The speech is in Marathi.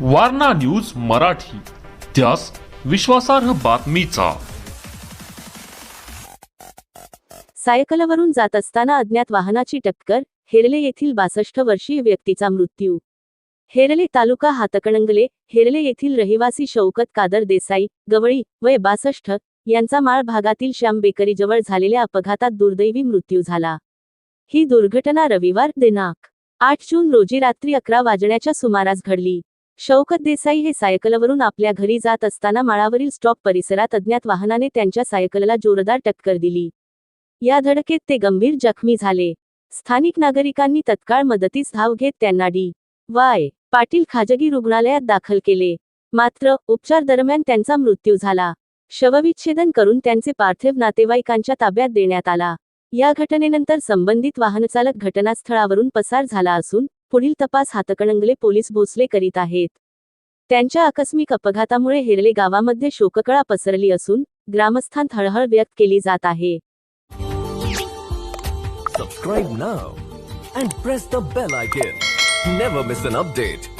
वारणा न्यूज मराठी. त्यास विश्वासार्ह बातमीचा. सायकलवरून जात असताना अज्ञात वाहनाची टक्कर हेरले येथील बासष्ट वर्षीय व्यक्तीचा मृत्यू. हेरले तालुका हातकणंगले हेरले येथील रहिवासी शौकत कादर देसाई गवळी वय बासष्ट यांचा माळ भागातील श्याम बेकरीजवळ झालेल्या अपघातात दुर्दैवी मृत्यू झाला. ही दुर्घटना रविवार दिनांक आठ जून रोजी रात्री अकरा वाजण्याच्या सुमारास घडली. शौकत देसाई हे सायकलवरून आपल्या घरी जात असताना माळावरील स्टॉप परिसरात अज्ञात वाहनाने त्यांच्या सायकलला जोरदार टक्कर दिली. या धडकेत ते गंभीर जखमी झाले. स्थानिक नागरिकांनी तत्काळ मदतीस धाव घेत त्यांना डी. वाय. पाटील खाजगी रुग्णालयात दाखल केले. मात्र उपचार दरम्यान त्यांचा मृत्यू झाला. शवविच्छेदन करून त्यांचे पार्थिव नातेवाईकांच्या ताब्यात देण्यात आला. या घटनेनंतर संबंधित वाहनचालक घटनास्थळावरून पसार झाला असून पुढील तपास हातकणंगले पोलीस भोसले करीत आहेत त्यांच्या आकस्मिक अपघातामुळे हेरले गावामध्ये शोककळा पसरली असून ग्रामस्थांत हळहळ व्यक्त केली जात आहे Subscribe now and press the bell icon. Never miss an update.